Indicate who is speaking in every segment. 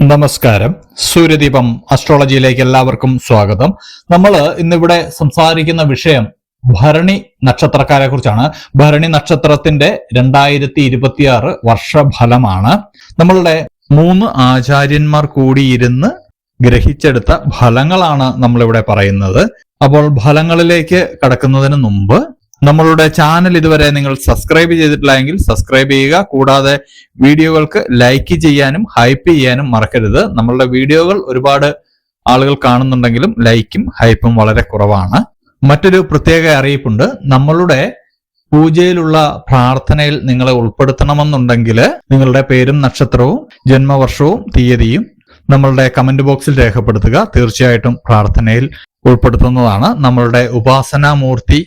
Speaker 1: നമസ്കാരം. സൂര്യദീപം അസ്ട്രോളജിയിലേക്ക് എല്ലാവർക്കും സ്വാഗതം. നമ്മൾ ഇന്നിവിടെ സംസാരിക്കുന്ന വിഷയം ഭരണി നക്ഷത്രക്കാരെ കുറിച്ചാണ്. ഭരണി നക്ഷത്രത്തിന്റെ രണ്ടായിരത്തി ഇരുപത്തിയാറ് വർഷഫലമാണ്. നമ്മളുടെ മൂന്ന് ആചാര്യന്മാർ കൂടിയിരുന്ന് ഗ്രഹിച്ചെടുത്ത ഫലങ്ങളാണ് നമ്മളിവിടെ പറയുന്നത്. അപ്പോൾ ഫലങ്ങളിലേക്ക് കടക്കുന്നതിന് മുമ്പ് നമ്മളുടെ ചാനൽ ഇതുവരെ നിങ്ങൾ സബ്സ്ക്രൈബ് ചെയ്തിട്ടില്ല എങ്കിൽ സബ്സ്ക്രൈബ് ചെയ്യുക. കൂടാതെ വീഡിയോകൾക്ക് ലൈക്ക് ചെയ്യാനും ഹൈപ്പ് ചെയ്യാനും മറക്കരുത്. നമ്മളുടെ വീഡിയോകൾ ഒരുപാട് ആളുകൾ കാണുന്നുണ്ടെങ്കിലും ലൈക്കും ഹൈപ്പും വളരെ കുറവാണ്. മറ്റൊരു പ്രത്യേക അറിയിപ്പുണ്ട്. നമ്മളുടെ പൂജയിലുള്ള പ്രാർത്ഥനയിൽ നിങ്ങളെ ഉൾപ്പെടുത്തണമെന്നുണ്ടെങ്കിൽ നിങ്ങളുടെ പേരും നക്ഷത്രവും ജന്മവർഷവും തീയതിയും നമ്മളുടെ കമന്റ് ബോക്സിൽ രേഖപ്പെടുത്തുക. തീർച്ചയായിട്ടും പ്രാർത്ഥനയിൽ ഉൾപ്പെടുത്തുന്നതാണ്. നമ്മളുടെ ഉപാസനാമൂർത്തി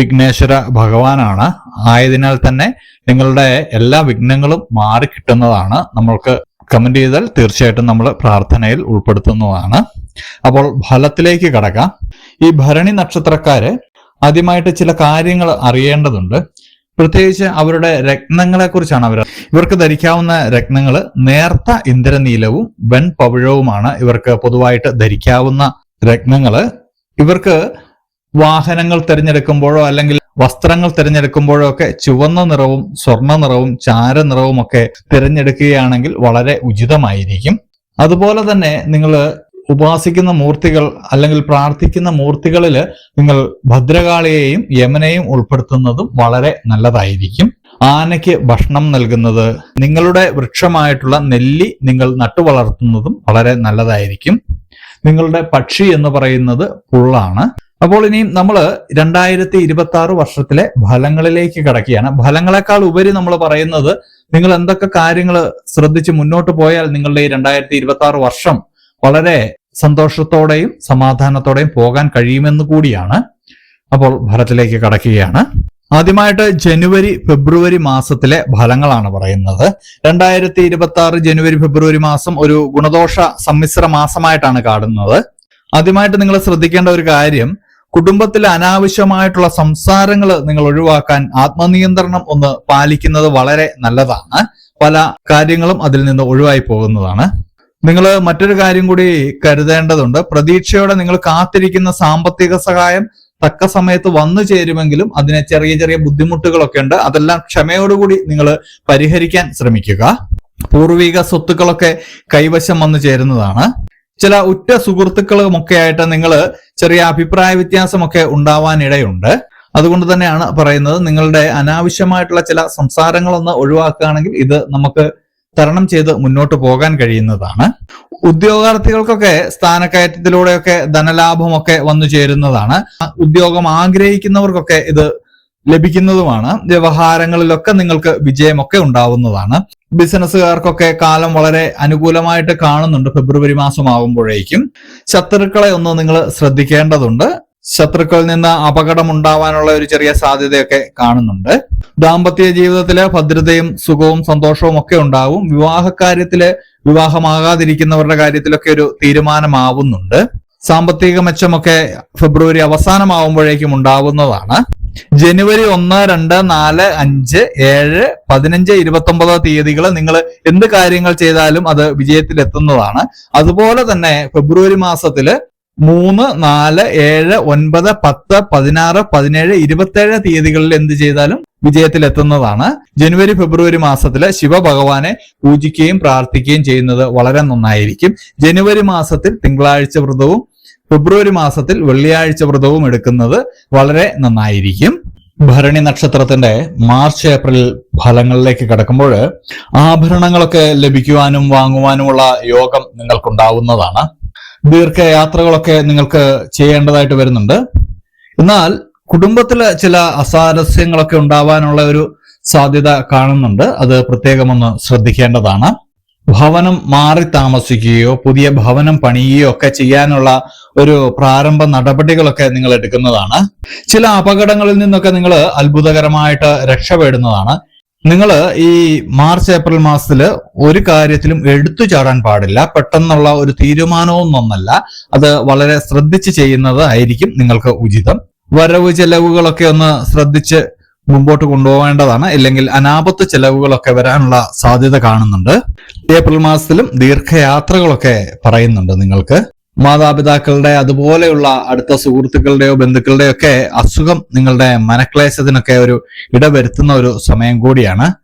Speaker 1: വിഘ്നേശ്വര ഭഗവാനാണ്. ആയതിനാൽ തന്നെ നിങ്ങളുടെ എല്ലാ വിഘ്നങ്ങളും മാറിക്കിട്ടുന്നതാണ് നമ്മൾക്ക് കമന്റ് ചെയ്താൽ തീർച്ചയായിട്ടും നമ്മൾ പ്രാർത്ഥനയിൽ ഉൾപ്പെടുത്തുന്നതാണ്. അപ്പോൾ ഫലത്തിലേക്ക് കടക്കാം. ഈ ഭരണി നക്ഷത്രക്കാര് ആദ്യമായിട്ട് ചില കാര്യങ്ങൾ അറിയേണ്ടതുണ്ട്. പ്രത്യേകിച്ച് അവരുടെ രത്നങ്ങളെ കുറിച്ചാണ് അവർ ഇവർക്ക് ധരിക്കാവുന്ന രത്നങ്ങൾ നേർത്ത ഇന്ദ്രനീലവും വെൺപവിഴവുമാണ് ഇവർക്ക് പൊതുവായിട്ട് ധരിക്കാവുന്ന രത്നങ്ങൾ ഇവർക്ക് വാഹനങ്ങൾ തിരഞ്ഞെടുക്കുമ്പോഴോ അല്ലെങ്കിൽ വസ്ത്രങ്ങൾ തിരഞ്ഞെടുക്കുമ്പോഴോ ഒക്കെ ചുവന്ന നിറവും സ്വർണ നിറവും ചാര നിറവും ഒക്കെ തിരഞ്ഞെടുക്കുകയാണെങ്കിൽ വളരെ ഉചിതമായിരിക്കും. അതുപോലെ തന്നെ നിങ്ങൾ ഉപാസിക്കുന്ന മൂർത്തികൾ അല്ലെങ്കിൽ പ്രാർത്ഥിക്കുന്ന മൂർത്തികളിൽ നിങ്ങൾ ഭദ്രകാളിയെയും യമനെയും ഉൾപ്പെടുത്തുന്നതും വളരെ നല്ലതായിരിക്കും. ആനയ്ക്ക് ഭക്ഷണം നൽകുന്നത് നിങ്ങളുടെ വൃക്ഷമായിട്ടുള്ള നെല്ലി നിങ്ങൾ നട്ടുവളർത്തുന്നതും വളരെ നല്ലതായിരിക്കും. നിങ്ങളുടെ പക്ഷി എന്ന് പറയുന്നത് പുള്ളാണ്. അപ്പോൾ ഇനിയും നമ്മൾ രണ്ടായിരത്തി ഇരുപത്തി ആറ് വർഷത്തിലെ ഫലങ്ങളിലേക്ക് കടക്കുകയാണ്. ഫലങ്ങളെക്കാൾ ഉപരി നമ്മൾ പറയുന്നത് നിങ്ങൾ എന്തൊക്കെ കാര്യങ്ങൾ ശ്രദ്ധിച്ച് മുന്നോട്ട് പോയാൽ നിങ്ങളുടെ ഈ രണ്ടായിരത്തി ഇരുപത്തി ആറ് വർഷം വളരെ സന്തോഷത്തോടെയും സമാധാനത്തോടെയും പോകാൻ കഴിയുമെന്ന് കൂടിയാണ്. അപ്പോൾ ഫലത്തിലേക്ക് കടക്കുകയാണ്. ആദ്യമായിട്ട് ജനുവരി ഫെബ്രുവരി മാസത്തിലെ ഫലങ്ങളാണ് പറയുന്നത്. രണ്ടായിരത്തി ഇരുപത്തി ആറ് ജനുവരി ഫെബ്രുവരി മാസം ഒരു ഗുണദോഷ സമ്മിശ്ര മാസമായിട്ടാണ് കാണുന്നത്. ആദ്യമായിട്ട് നിങ്ങൾ ശ്രദ്ധിക്കേണ്ട ഒരു കാര്യം കുടുംബത്തിലെ അനാവശ്യമായിട്ടുള്ള സംസാരങ്ങൾ നിങ്ങൾ ഒഴിവാക്കാൻ ആത്മനിയന്ത്രണം ഒന്ന് പാലിക്കുന്നത് വളരെ നല്ലതാണ്. പല കാര്യങ്ങളും അതിൽ നിന്ന് ഒഴിവായി പോകുന്നതാണ്. നിങ്ങൾ മറ്റൊരു കാര്യം കൂടി കരുതേണ്ടതുണ്ട്. പ്രതീക്ഷയോടെ നിങ്ങൾ കാത്തിരിക്കുന്ന സാമ്പത്തിക സഹായം തക്ക സമയത്ത് വന്നു ചേരുമെങ്കിലും അതിന് ചെറിയ ചെറിയ ബുദ്ധിമുട്ടുകളൊക്കെ ഉണ്ട്. അതെല്ലാം ക്ഷമയോടുകൂടി നിങ്ങൾ പരിഹരിക്കാൻ ശ്രമിക്കുക. പൂർവിക സ്വത്തുക്കളൊക്കെ കൈവശം വന്നു ചേരുന്നതാണ്. ചില ഉറ്റ സുഹൃത്തുക്കളുമൊക്കെ ആയിട്ട് നിങ്ങൾ ചെറിയ അഭിപ്രായ വ്യത്യാസമൊക്കെ ഉണ്ടാവാനിടയുണ്ട്. അതുകൊണ്ട് തന്നെയാണ് പറയുന്നത് നിങ്ങളുടെ അനാവശ്യമായിട്ടുള്ള ചില സംസാരങ്ങളൊന്ന് ഒഴിവാക്കുകയാണെങ്കിൽ ഇത് നമുക്ക് തരണം ചെയ്ത് മുന്നോട്ട് പോകാൻ കഴിയുന്നതാണ്. ഉദ്യോഗാർത്ഥികൾക്കൊക്കെ സ്ഥാനക്കയറ്റത്തിലൂടെയൊക്കെ ധനലാഭമൊക്കെ വന്നു ചേരുന്നതാണ്. ഉദ്യോഗം ആഗ്രഹിക്കുന്നവർക്കൊക്കെ ഇത് ലഭിക്കുന്നതുമാണ്. വ്യവഹാരങ്ങളിലൊക്കെ നിങ്ങൾക്ക് വിജയമൊക്കെ ഉണ്ടാവുന്നതാണ്. ബിസിനസ്സുകാർക്കൊക്കെ കാലം വളരെ അനുകൂലമായിട്ട് കാണുന്നുണ്ട്. ഫെബ്രുവരി മാസം ആകുമ്പോഴേക്കും ശത്രുക്കളെ ഒന്ന് നിങ്ങൾ ശ്രദ്ധിക്കേണ്ടതുണ്ട്. ശത്രുക്കളിൽ നിന്ന് അപകടം ഉണ്ടാവാനുള്ള ഒരു ചെറിയ സാധ്യതയൊക്കെ കാണുന്നുണ്ട്. ദാമ്പത്യ ജീവിതത്തിലെ ഭദ്രതയും സുഖവും സന്തോഷവും ഒക്കെ ഉണ്ടാവും. വിവാഹക്കാര്യത്തിൽ വിവാഹമാകാതിരിക്കുന്നവരുടെ കാര്യത്തിലൊക്കെ ഒരു തീരുമാനമാവുന്നുണ്ട്. സാമ്പത്തിക മെച്ചമൊക്കെ ഫെബ്രുവരി അവസാനമാവുമ്പോഴേക്കും ഉണ്ടാവുന്നതാണ്. ജനുവരി ഒന്ന് രണ്ട് നാല് അഞ്ച് ഏഴ് പതിനഞ്ച് ഇരുപത്തി ഒമ്പത് തീയതികൾ നിങ്ങൾ എന്ത് കാര്യങ്ങൾ ചെയ്താലും അത് വിജയത്തിലെത്തുന്നതാണ്. അതുപോലെ തന്നെ ഫെബ്രുവരി മാസത്തിൽ മൂന്ന് നാല് ഏഴ് ഒൻപത് പത്ത് പതിനാറ് പതിനേഴ് ഇരുപത്തേഴ് തീയതികളിൽ എന്ത് ചെയ്താലും വിജയത്തിലെത്തുന്നതാണ്. ജനുവരി ഫെബ്രുവരി മാസത്തിൽ ശിവഭഗവാനെ പൂജിക്കുകയും പ്രാർത്ഥിക്കുകയും ചെയ്യുന്നത് വളരെ നന്നായിരിക്കും. ജനുവരി മാസത്തിൽ തിങ്കളാഴ്ച വ്രതവും ഫെബ്രുവരി മാസത്തിൽ വെള്ളിയാഴ്ച വ്രതവും എടുക്കുന്നത് വളരെ നന്നായിരിക്കും. ഭരണി നക്ഷത്രത്തിന്റെ മാർച്ച് ഏപ്രിൽ ഫലങ്ങളിലേക്ക് കടക്കുമ്പോൾ ആഭരണങ്ങളൊക്കെ ലഭിക്കുവാനും വാങ്ങുവാനുമുള്ള യോഗം നിങ്ങൾക്കുണ്ടാവുന്നതാണ്. ദീർഘയാത്രകളൊക്കെ നിങ്ങൾക്ക് ചെയ്യേണ്ടതായിട്ട് വരുന്നുണ്ട്. എന്നാൽ കുടുംബത്തിലെ ചില അസാരസ്യങ്ങളൊക്കെ ഉണ്ടാവാനുള്ള ഒരു സാധ്യത കാണുന്നുണ്ട്. അത് പ്രത്യേകമൊന്ന് ശ്രദ്ധിക്കേണ്ടതാണ്. ഭവനം മാറി താമസിക്കുകയോ പുതിയ ഭവനം പണിയുകയോ ഒക്കെ ചെയ്യാനുള്ള ഒരു പ്രാരംഭ നടപടികളൊക്കെ നിങ്ങൾ എടുക്കുന്നതാണ്. ചില അപകടങ്ങളിൽ നിന്നൊക്കെ നിങ്ങൾ അത്ഭുതകരമായിട്ട് രക്ഷപ്പെടുന്നതാണ് നിങ്ങൾ ഈ മാർച്ച് ഏപ്രിൽ മാസത്തിൽ ഒരു കാര്യത്തിലും എടുത്തു ചാടാൻ പാടില്ല. പെട്ടെന്നുള്ള ഒരു തീരുമാനമൊന്നല്ല അത് വളരെ ശ്രദ്ധിച്ച് ചെയ്യുന്നത് ആയിരിക്കും നിങ്ങൾക്ക് ഉചിതം. വരവ് ചെലവുകളൊക്കെ ഒന്ന് ശ്രദ്ധിച്ച് മുമ്പോട്ട് കൊണ്ടുപോകേണ്ടതാണ്. ഇല്ലെങ്കിൽ അനാപത്ത് ചെലവുകളൊക്കെ വരാനുള്ള സാധ്യത കാണുന്നുണ്ട്. ഏപ്രിൽ മാസത്തിലും ദീർഘയാത്രകളൊക്കെ പറയുന്നുണ്ട് നിങ്ങൾക്ക്. മാതാപിതാക്കളുടെ അതുപോലെയുള്ള അടുത്ത സുഹൃത്തുക്കളുടെയോ ബന്ധുക്കളുടെയോ ഒക്കെ അസുഖം നിങ്ങളുടെ മനക്ലേശത്തിനൊക്കെ ഒരു ഇടവരുത്തുന്ന ഒരു സമയം കൂടിയാണ്.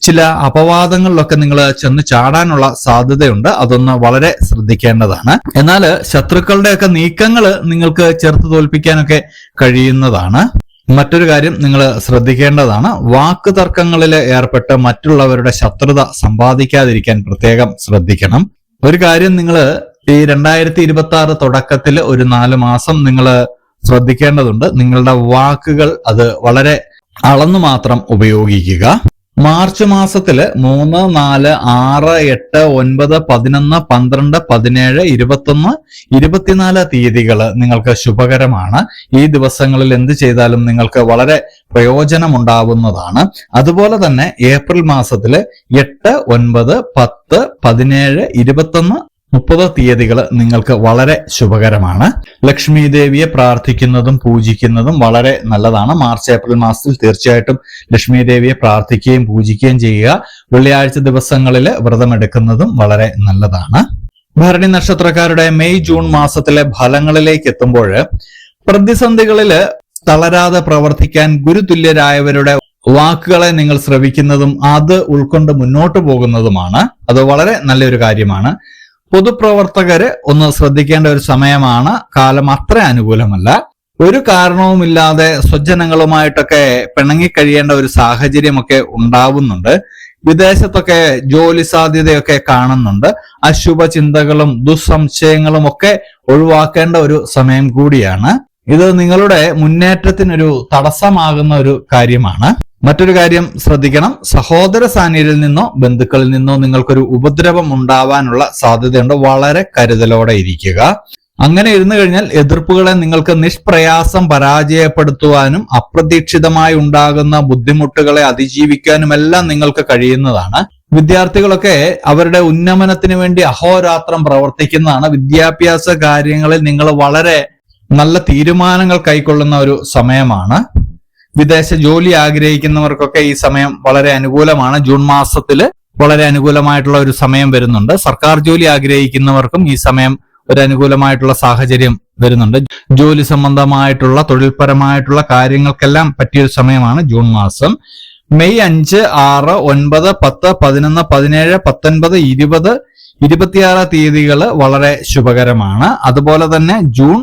Speaker 1: ചില അപവാദങ്ങളിലൊക്കെ നിങ്ങൾ ചെന്ന് ചാടാനുള്ള സാധ്യതയുണ്ട്. അതൊന്ന് വളരെ ശ്രദ്ധിക്കേണ്ടതാണ്. എന്നാൽ ശത്രുക്കളുടെയൊക്കെ നീക്കങ്ങൾ നിങ്ങൾക്ക് ചെറുത്ത് തോൽപ്പിക്കാനൊക്കെ കഴിയുന്നതാണ്. മറ്റൊരു കാര്യം നിങ്ങൾ ശ്രദ്ധിക്കേണ്ടതാണ്. വാക്ക് തർക്കങ്ങളിൽ ഏർപ്പെട്ട് മറ്റുള്ളവരുടെ ശത്രുത സമ്പാദിക്കാതിരിക്കാൻ പ്രത്യേകം ശ്രദ്ധിക്കണം. ഒരു കാര്യം നിങ്ങൾ ഈ രണ്ടായിരത്തി ഇരുപത്തി ആറ് തുടക്കത്തിൽ ഒരു നാല് മാസം നിങ്ങൾ ശ്രദ്ധിക്കേണ്ടതുണ്ട്. നിങ്ങളുടെ വാക്കുകൾ അത് വളരെ അളന്നു മാത്രം ഉപയോഗിക്കുക. മാർച്ച് മാസത്തിൽ മൂന്ന് നാല് ആറ് എട്ട് ഒൻപത് പതിനൊന്ന് പന്ത്രണ്ട് പതിനേഴ് ഇരുപത്തൊന്ന് ഇരുപത്തിനാല് തീയതികൾ നിങ്ങൾക്ക് ശുഭകരമാണ്. ഈ ദിവസങ്ങളിൽ എന്ത് ചെയ്താലും നിങ്ങൾക്ക് വളരെ പ്രയോജനമുണ്ടാവുന്നതാണ്. അതുപോലെ തന്നെ ഏപ്രിൽ മാസത്തിൽ എട്ട് ഒൻപത് പത്ത് പതിനേഴ് ഇരുപത്തൊന്ന് മുപ്പത് തീയതികൾ നിങ്ങൾക്ക് വളരെ ശുഭകരമാണ്. ലക്ഷ്മി ദേവിയെ പ്രാർത്ഥിക്കുന്നതും പൂജിക്കുന്നതും വളരെ നല്ലതാണ്. മാർച്ച് ഏപ്രിൽ മാസത്തിൽ തീർച്ചയായിട്ടും ലക്ഷ്മി ദേവിയെ പ്രാർത്ഥിക്കുകയും പൂജിക്കുകയും ചെയ്യുക. വെള്ളിയാഴ്ച ദിവസങ്ങളിൽ വ്രതമെടുക്കുന്നതും വളരെ നല്ലതാണ്. ഭരണി നക്ഷത്രക്കാരുടെ മെയ് ജൂൺ മാസത്തിലെ ഫലങ്ങളിലേക്ക് എത്തുമ്പോൾ പ്രതിസന്ധികളിൽ തളരാതെ പ്രവർത്തിക്കാൻ ഗുരുതുല്യരായവരുടെ വാക്കുകളെ നിങ്ങൾ ശ്രവിക്കുന്നതും അത് ഉൾക്കൊണ്ട് മുന്നോട്ട് പോകുന്നതുമാണ്. അത് വളരെ നല്ലൊരു കാര്യമാണ്. പൊതുപ്രവർത്തകര് ഒന്ന് ശ്രദ്ധിക്കേണ്ട ഒരു സമയമാണ്. കാലം അത്ര അനുകൂലമല്ല. ഒരു കാരണവുമില്ലാതെ സ്വജനങ്ങളുമായിട്ടൊക്കെ പിണങ്ങിക്കഴിയേണ്ട ഒരു സാഹചര്യമൊക്കെ ഉണ്ടാവുന്നുണ്ട്. വിദേശത്തൊക്കെ ജോലി സാധ്യതയൊക്കെ കാണുന്നുണ്ട്. അശുഭ ചിന്തകളും ദുസ്സംശയങ്ങളും ഒക്കെ ഒഴിവാക്കേണ്ട ഒരു സമയം കൂടിയാണ്. ഇത് നിങ്ങളുടെ മുന്നേറ്റത്തിനൊരു തടസ്സമാകുന്ന ഒരു കാര്യമാണ്. മറ്റൊരു കാര്യം ശ്രദ്ധിക്കണം. സഹോദര സാന്നിധ്യത്തിൽ നിന്നോ ബന്ധുക്കളിൽ നിന്നോ നിങ്ങൾക്കൊരു ഉപദ്രവം ഉണ്ടാവാനുള്ള സാധ്യതയുണ്ട്. വളരെ കരുതലോടെ ഇരിക്കുക. അങ്ങനെ ഇരുന്നു കഴിഞ്ഞാൽ എതിർപ്പുകളെ നിങ്ങൾക്ക് നിഷ്പ്രയാസം പരാജയപ്പെടുത്തുവാനും അപ്രതീക്ഷിതമായി ഉണ്ടാകുന്ന ബുദ്ധിമുട്ടുകളെ അതിജീവിക്കാനും എല്ലാം നിങ്ങൾക്ക് കഴിയുന്നതാണ്. വിദ്യാർത്ഥികളൊക്കെ അവരുടെ ഉന്നമനത്തിന് വേണ്ടി അഹോരാത്രം പ്രവർത്തിക്കുന്നതാണ്. വിദ്യാഭ്യാസ കാര്യങ്ങളിൽ നിങ്ങൾ വളരെ നല്ല തീരുമാനങ്ങൾ കൈക്കൊള്ളുന്ന ഒരു സമയമാണ്. വിദേശ ജോലി ആഗ്രഹിക്കുന്നവർക്കൊക്കെ ഈ സമയം വളരെ അനുകൂലമാണ്. ജൂൺ മാസത്തിൽ വളരെ അനുകൂലമായിട്ടുള്ള ഒരു സമയം വരുന്നുണ്ട്. സർക്കാർ ജോലി ആഗ്രഹിക്കുന്നവർക്കും ഈ സമയം ഒരു അനുകൂലമായിട്ടുള്ള സാഹചര്യം വരുന്നുണ്ട്. ജോലി സംബന്ധമായിട്ടുള്ള തൊഴിൽപരമായിട്ടുള്ള കാര്യങ്ങൾക്കെല്ലാം പറ്റിയൊരു സമയമാണ് ജൂൺ മാസം. മെയ് അഞ്ച് ആറ് ഒൻപത് പത്ത് പതിനൊന്ന് പതിനേഴ് പത്തൊൻപത് ഇരുപത് ഇരുപത്തിയാറ് തീയതികൾ വളരെ ശുഭകരമാണ്. അതുപോലെ തന്നെ ജൂൺ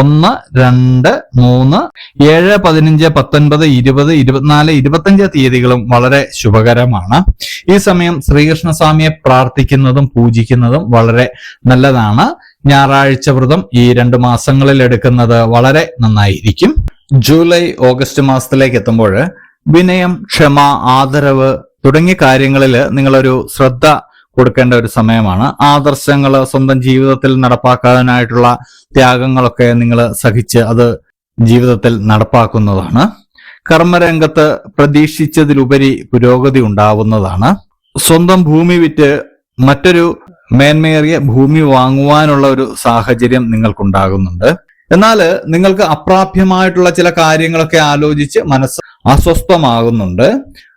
Speaker 1: ഒന്ന് രണ്ട് മൂന്ന് ഏഴ് പതിനഞ്ച് പത്തൊൻപത് ഇരുപത് ഇരുപത്തിനാല് ഇരുപത്തഞ്ച് തീയതികളും വളരെ ശുഭകരമാണ്. ഈ സമയം ശ്രീകൃഷ്ണസ്വാമിയെ പ്രാർത്ഥിക്കുന്നതും പൂജിക്കുന്നതും വളരെ നല്ലതാണ്. ഞായറാഴ്ച വ്രതം ഈ രണ്ട് മാസങ്ങളിൽ എടുക്കുന്നത് വളരെ നന്നായിരിക്കും. ജൂലൈ ഓഗസ്റ്റ് മാസത്തിലേക്ക് എത്തുമ്പോൾ വിനയം ക്ഷമ ആദരവ് തുടങ്ങിയ കാര്യങ്ങളിൽ നിങ്ങളൊരു ശ്രദ്ധ കൊടുക്കേണ്ട ഒരു സമയമാണ്. ആദർശങ്ങൾ സ്വന്തം ജീവിതത്തിൽ നടപ്പാക്കാനായിട്ടുള്ള ത്യാഗങ്ങളൊക്കെ നിങ്ങൾ സഹിച്ച് അത് ജീവിതത്തിൽ നടപ്പാക്കുന്നതാണ്. കർമ്മരംഗത്ത് പ്രതീക്ഷിച്ചതിലുപരി പുരോഗതി ഉണ്ടാവുന്നതാണ്. സ്വന്തം ഭൂമി വിറ്റ് മറ്റൊരു മേന്മയേറിയ ഭൂമി വാങ്ങുവാനുള്ള ഒരു സാഹചര്യം നിങ്ങൾക്കുണ്ടാകുന്നുണ്ട്. എന്നാൽ നിങ്ങൾക്ക് അപ്രാപ്യമായിട്ടുള്ള ചില കാര്യങ്ങളൊക്കെ ആലോചിച്ച് മനസ്സ് അസ്വസ്ഥമാകുന്നുണ്ട്.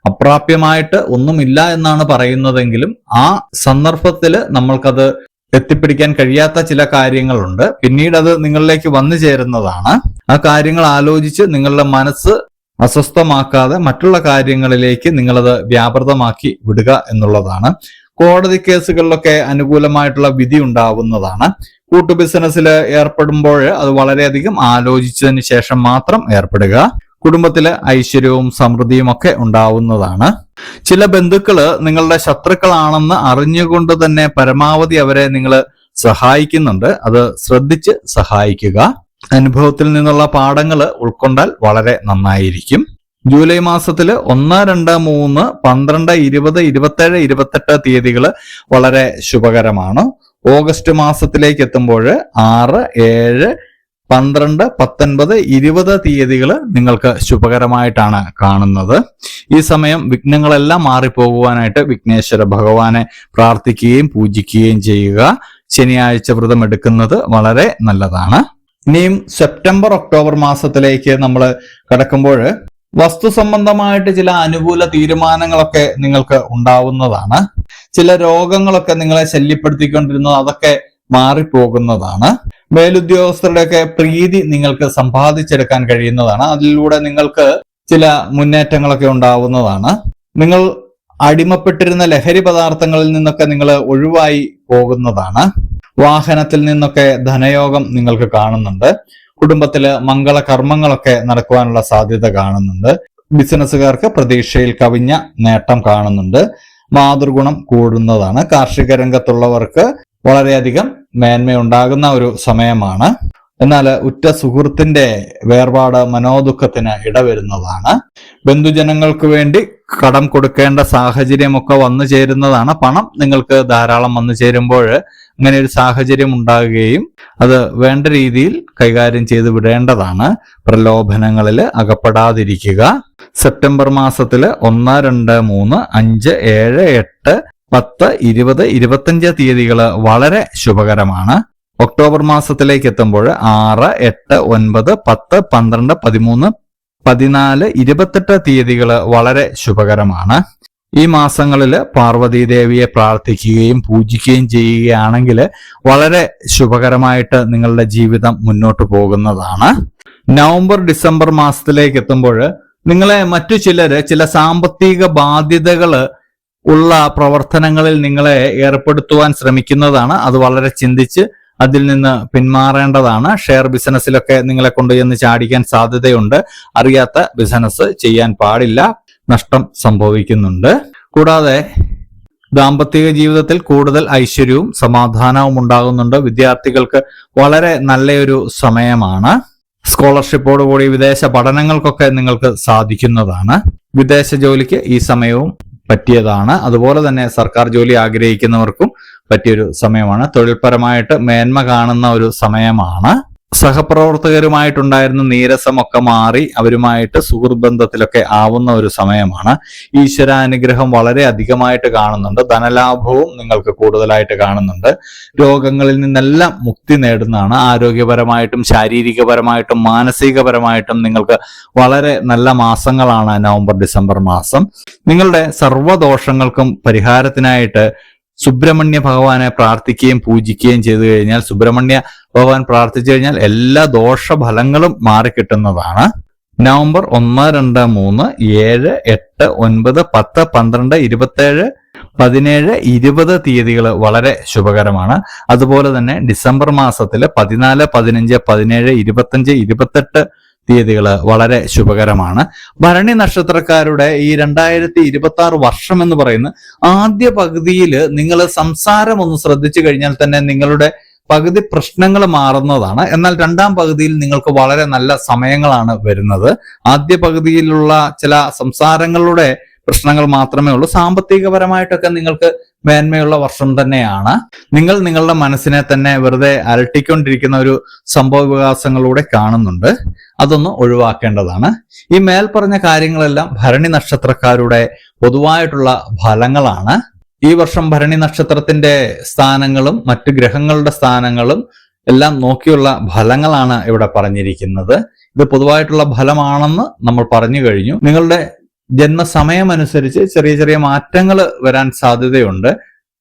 Speaker 1: അപ്രാപ്യമായിട്ട് ഒന്നുമില്ല എന്നാണ് പറയുന്നതെങ്കിലും ആ സന്ദർഭത്തിൽ നമ്മൾക്കത് എത്തിപ്പിടിക്കാൻ കഴിയാത്ത ചില കാര്യങ്ങളുണ്ട്. പിന്നീട് അത് നിങ്ങളിലേക്ക് വന്നു ചേരുന്നതാണ്. ആ കാര്യങ്ങൾ ആലോചിച്ച് നിങ്ങളുടെ മനസ്സ് അസ്വസ്ഥമാക്കാതെ മറ്റുള്ള കാര്യങ്ങളിലേക്ക് നിങ്ങളത് വ്യാപൃതമാക്കി വിടുക എന്നുള്ളതാണ്. കോടതി കേസുകളിലൊക്കെ അനുകൂലമായിട്ടുള്ള വിധി ഉണ്ടാവുന്നതാണ്. കൂട്ടു ബിസിനസ്സിൽ ഏർപ്പെടുമ്പോൾ അത് വളരെയധികം ആലോചിച്ചതിന് ശേഷം മാത്രം ഏർപ്പെടുക. കുടുംബത്തിൽ ഐശ്വര്യവും സമൃദ്ധിയും ഒക്കെ ഉണ്ടാവുന്നതാണ്. ചില ബന്ധുക്കൾ നിങ്ങളുടെ ശത്രുക്കളാണെന്ന് അറിഞ്ഞുകൊണ്ട് തന്നെ പരമാവധി അവരെ നിങ്ങൾ സഹായിക്കുന്നുണ്ട്. അത് ശ്രദ്ധിച്ച് സഹായിക്കുക. അനുഭവത്തിൽ നിന്നുള്ള പാഠങ്ങൾ ഉൾക്കൊണ്ടാൽ വളരെ നന്നായിരിക്കും. ജൂലൈ മാസത്തിൽ ഒന്ന് രണ്ട് മൂന്ന് പന്ത്രണ്ട് ഇരുപത് ഇരുപത്തേഴ് ഇരുപത്തെട്ട് തീയതികൾ വളരെ ശുഭകരമാണ്. ഓഗസ്റ്റ് മാസത്തിലേക്ക് എത്തുമ്പോൾ ആറ് ഏഴ് പന്ത്രണ്ട് പത്തൊൻപത് ഇരുപത് തീയതികൾ നിങ്ങൾക്ക് ശുഭകരമായിട്ടാണ് കാണുന്നത്. ഈ സമയം വിഘ്നങ്ങളെല്ലാം മാറിപ്പോകുവാനായിട്ട് വിഘ്നേശ്വര ഭഗവാനെ പ്രാർത്ഥിക്കുകയും പൂജിക്കുകയും ചെയ്യുക. ശനിയാഴ്ച വ്രതം എടുക്കുന്നത് വളരെ നല്ലതാണ്. ഇനിയും സെപ്റ്റംബർ ഒക്ടോബർ മാസത്തിലേക്ക് നമ്മൾ കടക്കുമ്പോൾ വസ്തു സംബന്ധമായിട്ട് ചില അനുകൂല തീരുമാനങ്ങളൊക്കെ നിങ്ങൾക്ക് ഉണ്ടാവുന്നതാണ്. ചില രോഗങ്ങളൊക്കെ നിങ്ങളെ ശല്യപ്പെടുത്തിക്കൊണ്ടിരുന്നത് അതൊക്കെ മാറിപ്പോകുന്നതാണ്. മേലുദ്യോഗസ്ഥരുടെയൊക്കെ പ്രീതി നിങ്ങൾക്ക് സമ്പാദിച്ചെടുക്കാൻ കഴിയുന്നതാണ്. അതിലൂടെ നിങ്ങൾക്ക് ചില മുന്നേറ്റങ്ങളൊക്കെ ഉണ്ടാവുന്നതാണ്. നിങ്ങൾ അടിമപ്പെട്ടിരുന്ന ലഹരി പദാർത്ഥങ്ങളിൽ നിന്നൊക്കെ നിങ്ങൾ ഒഴിവായി പോകുന്നതാണ്. വാഹനത്തിൽ നിന്നൊക്കെ ധനയോഗം നിങ്ങൾക്ക് കാണുന്നുണ്ട്. കുടുംബത്തിൽ മംഗള കർമ്മങ്ങളൊക്കെ നടക്കുവാനുള്ള സാധ്യത കാണുന്നുണ്ട്. ബിസിനസ്സുകാർക്ക് പ്രതീക്ഷയിൽ കവിഞ്ഞ നേട്ടം കാണുന്നുണ്ട്. മാതൃഗുണം കൂടുന്നതാണ്. കാർഷിക രംഗത്തുള്ളവർക്ക് വളരെയധികം മേന്മയുണ്ടാകുന്ന ഒരു സമയമാണ്. എന്നാൽ ഉറ്റ സുഹൃത്തിന്റെ വേർപാട് മനോദുഃഖത്തിന് ഇടവരുന്നതാണ്. ബന്ധുജനങ്ങൾക്ക് വേണ്ടി കടം കൊടുക്കേണ്ട സാഹചര്യമൊക്കെ വന്നു ചേരുന്നതാണ്. പണം നിങ്ങൾക്ക് ധാരാളം വന്നു ചേരുമ്പോൾ അങ്ങനെ ഒരു സാഹചര്യം ഉണ്ടാകുകയും അത് വേണ്ട രീതിയിൽ കൈകാര്യം ചെയ്ത് വിടേണ്ടതാണ്. പ്രലോഭനങ്ങളിൽ അകപ്പെടാതിരിക്കുക. സെപ്റ്റംബർ മാസത്തിൽ ഒന്ന് രണ്ട് മൂന്ന് അഞ്ച് ഏഴ് എട്ട് പത്ത് ഇരുപത് ഇരുപത്തഞ്ച് തീയതികൾ വളരെ ശുഭകരമാണ്. ഒക്ടോബർ മാസത്തിലേക്ക് എത്തുമ്പോൾ ആറ് എട്ട് ഒൻപത് പത്ത് പന്ത്രണ്ട് പതിമൂന്ന് പതിനാല് ഇരുപത്തെട്ട് തീയതികൾ വളരെ ശുഭകരമാണ്. ഈ മാസങ്ങളിൽ പാർവതി ദേവിയെ പ്രാർത്ഥിക്കുകയും പൂജിക്കുകയും ചെയ്യുകയാണെങ്കിൽ വളരെ ശുഭകരമായിട്ട് നിങ്ങളുടെ ജീവിതം മുന്നോട്ട് പോകുന്നതാണ്. നവംബർ ഡിസംബർ മാസത്തിലേക്ക് എത്തുമ്പോൾ നിങ്ങളെ മറ്റു ചിലര് ചില സാമ്പത്തിക ബാധ്യതകൾ ഉള്ള പ്രവർത്തനങ്ങളിൽ നിങ്ങളെ ഏർപ്പെടുത്തുവാൻ ശ്രമിക്കുന്നതാണ്. അത് വളരെ ചിന്തിച്ച് അതിൽ നിന്ന് പിന്മാറേണ്ടതാണ്. ഷെയർ ബിസിനസ്സിലൊക്കെ നിങ്ങളെ കൊണ്ടുചെന്ന് ചാടിക്കാൻ സാധ്യതയുണ്ട്. അറിയാത്ത ബിസിനസ് ചെയ്യാൻ പാടില്ല. നഷ്ടം സംഭവിക്കുന്നുണ്ട്. കൂടാതെ ദാമ്പത്തിക ജീവിതത്തിൽ കൂടുതൽ ഐശ്വര്യവും സമാധാനവും ഉണ്ടാകുന്നുണ്ട്. വിദ്യാർത്ഥികൾക്ക് വളരെ നല്ലയൊരു സമയമാണ്. സ്കോളർഷിപ്പോടുകൂടി വിദേശ പഠനങ്ങൾക്കൊക്കെ നിങ്ങൾക്ക് സാധിക്കുന്നതാണ്. വിദേശ ജോലിക്ക് ഈ സമയവും പറ്റിയതാണ്. അതുപോലെ തന്നെ സർക്കാർ ജോലി ആഗ്രഹിക്കുന്നവർക്കും പറ്റിയൊരു സമയമാണ്. തൊഴിൽപരമായിട്ട് മേന്മ കാണുന്ന ഒരു സമയമാണ്. സഹപ്രവർത്തകരുമായിട്ടുണ്ടായിരുന്ന നീരസമൊക്കെ മാറി അവരുമായിട്ട് സുഹൃത്ത് ബന്ധത്തിലൊക്കെ ആവുന്ന ഒരു സമയമാണ്. ഈശ്വരാനുഗ്രഹം വളരെ അധികമായിട്ട് കാണുന്നുണ്ട്. ധനലാഭവും നിങ്ങൾക്ക് കൂടുതലായിട്ട് കാണുന്നുണ്ട്. രോഗങ്ങളിൽ നിന്നെല്ലാം മുക്തി നേടുന്നതാണ്. ആരോഗ്യപരമായിട്ടും ശാരീരികപരമായിട്ടും മാനസികപരമായിട്ടും നിങ്ങൾക്ക് വളരെ നല്ല മാസങ്ങളാണ് നവംബർ ഡിസംബർ മാസം. നിങ്ങളുടെ സർവദോഷങ്ങൾക്കും പരിഹാരത്തിനായിട്ട് സുബ്രഹ്മണ്യ ഭഗവാനെ പ്രാർത്ഥിക്കുകയും പൂജിക്കുകയും ചെയ്തു കഴിഞ്ഞാൽ സുബ്രഹ്മണ്യ ഭഗവാൻ പ്രാർത്ഥിച്ചു കഴിഞ്ഞാൽ എല്ലാ ദോഷഫലങ്ങളും മാറിക്കിട്ടുന്നതാണ്. നവംബർ ഒന്ന് രണ്ട് മൂന്ന് ഏഴ് എട്ട് ഒൻപത് പത്ത് പന്ത്രണ്ട് ഇരുപത്തേഴ് പതിനേഴ് ഇരുപത് തീയതികൾ വളരെ ശുഭകരമാണ്. അതുപോലെ തന്നെ ഡിസംബർ മാസത്തിൽ പതിനാല് പതിനഞ്ച് പതിനേഴ് ഇരുപത്തഞ്ച് ഇരുപത്തെട്ട് തീയതികൾ വളരെ ശുഭകരമാണ്. ഭരണി നക്ഷത്രക്കാരുടെ ഈ രണ്ടായിരത്തി ഇരുപത്തി ആറ് വർഷം എന്ന് പറയുന്ന ആദ്യ പകുതിയിൽ നിങ്ങൾ സംസാരം ഒന്ന് ശ്രദ്ധിച്ചു കഴിഞ്ഞാൽ തന്നെ നിങ്ങളുടെ പകുതി പ്രശ്നങ്ങൾ മാറുന്നതാണ്. എന്നാൽ രണ്ടാം പകുതിയിൽ നിങ്ങൾക്ക് വളരെ നല്ല സമയങ്ങളാണ് വരുന്നത്. ആദ്യ പകുതിയിലുള്ള ചില സംസാരങ്ങളുടെ പ്രശ്നങ്ങൾ മാത്രമേ ഉള്ളൂ. സാമ്പത്തികപരമായിട്ടൊക്കെ നിങ്ങൾക്ക് മേന്മയുള്ള വർഷം തന്നെയാണ്. നിങ്ങൾ നിങ്ങളുടെ മനസ്സിനെ തന്നെ വെറുതെ അരട്ടിക്കൊണ്ടിരിക്കുന്ന ഒരു സംഭവ വികാസങ്ങളിലൂടെ കാണുന്നുണ്ട്. അതൊന്ന് ഒഴിവാക്കേണ്ടതാണ്. ഈ മേൽപ്പറഞ്ഞ കാര്യങ്ങളെല്ലാം ഭരണി നക്ഷത്രക്കാരുടെ പൊതുവായിട്ടുള്ള ഫലങ്ങളാണ്. ഈ വർഷം ഭരണി നക്ഷത്രത്തിന്റെ സ്ഥാനങ്ങളും മറ്റു ഗ്രഹങ്ങളുടെ സ്ഥാനങ്ങളും എല്ലാം നോക്കിയുള്ള ഫലങ്ങളാണ് ഇവിടെ പറഞ്ഞിരിക്കുന്നത്. ഇത് പൊതുവായിട്ടുള്ള ഫലമാണെന്ന് നമ്മൾ പറഞ്ഞു കഴിഞ്ഞു. നിങ്ങളുടെ ജന്മസമയമനുസരിച്ച് ചെറിയ ചെറിയ മാറ്റങ്ങൾ വരാൻ സാധ്യതയുണ്ട്.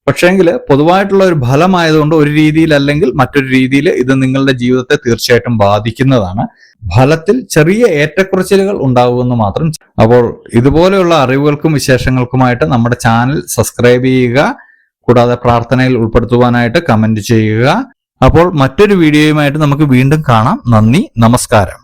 Speaker 1: പക്ഷേങ്കിൽ പൊതുവായിട്ടുള്ള ഒരു ഫലമായതുകൊണ്ട് ഒരു രീതിയിൽ അല്ലെങ്കിൽ മറ്റൊരു രീതിയിൽ ഇത് നിങ്ങളുടെ ജീവിതത്തെ തീർച്ചയായിട്ടും ബാധിക്കുന്നതാണ്. ഫലത്തിൽ ചെറിയ ഏറ്റക്കുറച്ചിലുകൾ ഉണ്ടാകുമെന്ന് മാത്രം അപ്പോൾ ഇതുപോലെയുള്ള അറിവുകൾക്കും വിശേഷങ്ങൾക്കുമായിട്ട് നമ്മുടെ ചാനൽ സബ്സ്ക്രൈബ് ചെയ്യുക. കൂടാതെ പ്രാർത്ഥനയിൽ ഉൾപ്പെടുത്തുവാനായിട്ട് കമന്റ് ചെയ്യുക. അപ്പോൾ മറ്റൊരു വീഡിയോയുമായിട്ട് നമുക്ക് വീണ്ടും കാണാം. നന്ദി. നമസ്കാരം.